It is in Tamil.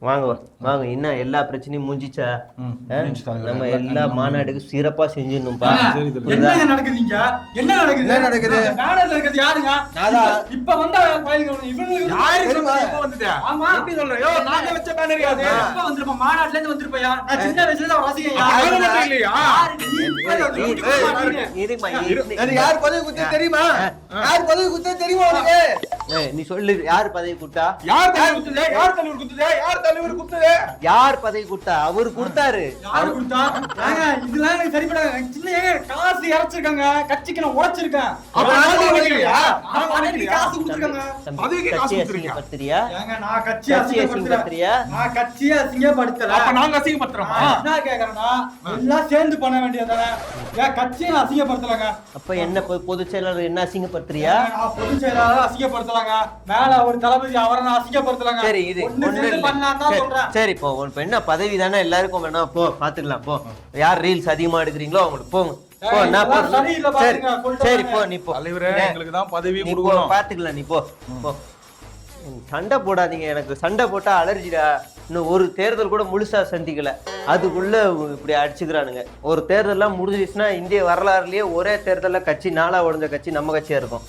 வாங்க வாங்க. என்ன எல்லா பிரச்சனையும் முடிஞ்சிச்சா. நம்ம எல்லா மாநாடுக்கு சிறப்பா செஞ்சிடணும்பா. சரி தலைவரே. என்னங்க நடக்குது இங்க என்ன நடக்குது? என்ன நடக்குது? பேனர்ல இருக்கிறது யாருங்க. இப்ப- வந்த யாரு வந்துட்டு? ஆமா. எப்படி நாங்க வச்ச மாநாட்டுல இருந்து வந்திருப்பயா? நான் சின்ன வயசுல மட்டும் இல்லையா? யார்? பதவி தெரியுமா? யார் பதவி குத்தது தெரியுமா உனக்கு? நீ சொல்லு யார் பதவி கொடுத்தா? யார் தலைவர் குத்துது? யார் தலைவர் குத்துது? யார் தலைவர் குத்துது? யார் பதவி கொடுத்தா? அவர் கொடுத்தாரு. யாரு கொடுத்தா? ஏங்க, இதெல்லாம் எனக்கு சரிப்படாது. சின்ன ஏங்க காசு இறைச்சிருக்காங்க. கட்சிக்கு நான் உழைச்சிருக்கேன். சேர்ந்து பண்ண வேண்டியதானே ஏன் கட்சியை நான் அசிங்கப்படுத்தலங்க? அப்ப என்ன பொதுச் செயலாளர் என்ன அசிங்கப்படுத்துறியா? பொதுச் செயலாளர் அசிங்கப்படுத்தலங்க. மேல ஒரு தளபதி அவரை நான் அசிங்கப்படுத்தலங்க. சரி இது சரி, சொல்றேன். சரி இப்போ என்ன பதவி தானே எல்லாருக்கும் வேணாம் போ பாத்துக்கலாம் போ. யார் ரீல்ஸ் அதிகமா எடுக்கிறீங்களோ அவங்களுக்கு போங்க. போ நான் போ. சரி சரி. போ நீ போ. தலைவரே, எங்களுக்கு தான் பதவி கொடுக்கணும். பாத்துக்கலாம் நீ போ. போ. சண்டை போடாதீங்க எனக்கு சண்டை போட்டா அலர்ஜிடா இன்னும் ஒரு தேர்தல் கூட முழுசா சந்திக்கல. அதுக்குள்ள இப்படி அடிச்சுக்கிறானுங்க. ஒரு தேர்தல்லாம் முடிஞ்சிச்சுன்னா இந்திய வரலாறுலயே ஒரே தேர்தல்ல கட்சி நாளா உடஞ்ச கட்சி நம்ம கட்சியா இருக்கும்.